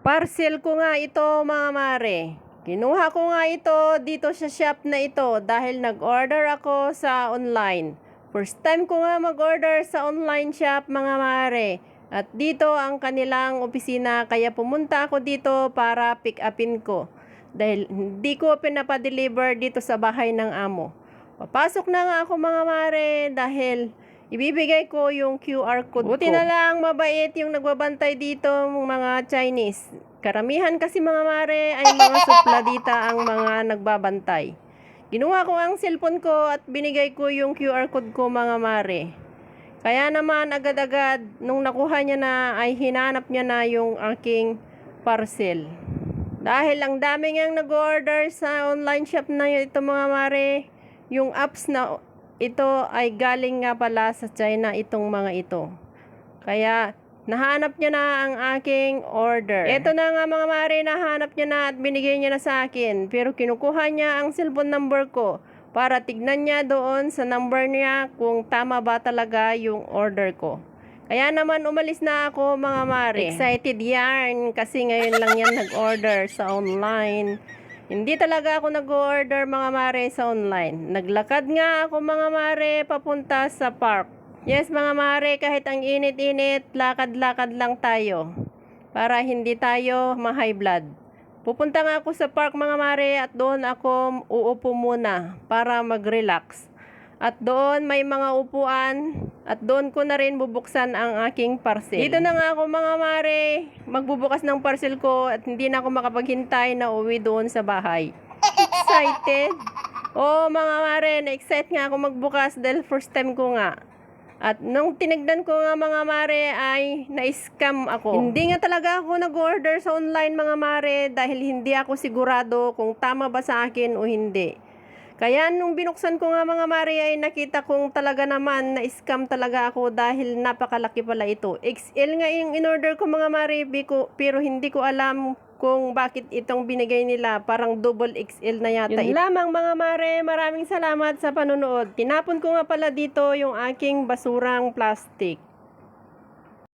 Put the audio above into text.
Parcel ko nga ito mga mare. Kinuha ko nga ito dito sa shop na ito dahil nag-order ako sa online. First time ko nga mag-order sa online shop mga mare. At dito ang kanilang opisina kaya pumunta ako dito para pick upin ko. Dahil hindi ko pinapadeliver dito sa bahay ng amo. Papasok na nga ako mga mare dahil ibibigay ko yung QR code Buti ko. na lang mabait yung nagbabantay dito mga Chinese. Karamihan kasi mga mare ay mga supladita ang mga nagbabantay. Ginuha ko ang cellphone ko at binigay ko yung QR code ko mga mare. Kaya naman agad-agad nung nakuha niya na ay hinanap niya na yung aking parcel. Dahil ang dami ngang nag-order sa online shop na ito mga mare, yung apps na ito ay galing nga pala sa China itong mga ito. Kaya nahanap niya na ang aking order. Ito na nga mga mare, nahanap niya na at binigay niya na sa akin. Pero kinukuha niya ang cellphone number ko para tignan niya doon sa number niya kung tama ba talaga yung order ko. Kaya naman umalis na ako mga mare. Excited yan kasi ngayon lang yan nag-order sa online. Hindi talaga ako nag-order mga mare sa online. Naglakad nga ako mga mare papunta sa park. Yes mga mare, kahit ang init-init, lakad-lakad lang tayo. Para hindi tayo ma-high blood. Pupunta nga ako sa park mga mare at doon ako uupo muna para mag-relax. At doon may mga upuan at doon ko na rin bubuksan ang aking parcel. Dito na nga ako mga mare, magbubukas ng parcel ko at hindi na ako makapaghintay na uwi doon sa bahay. Excited? Oh mga mare, na-excite nga ako magbukas dahil first time ko nga. At nung tinignan ko nga mga mare ay na-scam ako. Hindi nga talaga ako nag-order sa online mga mare dahil hindi ako sigurado kung tama ba sa akin o hindi. Kaya nung binuksan ko nga mga mare ay nakita kong talaga naman na scam talaga ako dahil napakalaki pala ito. XL nga yung in-order ko mga mare biko- pero hindi ko alam kung bakit itong binigay nila. Parang double XL na yata. Yun lamang mga mare, maraming salamat sa panonood. Tinapon ko nga pala dito yung aking basurang plastic.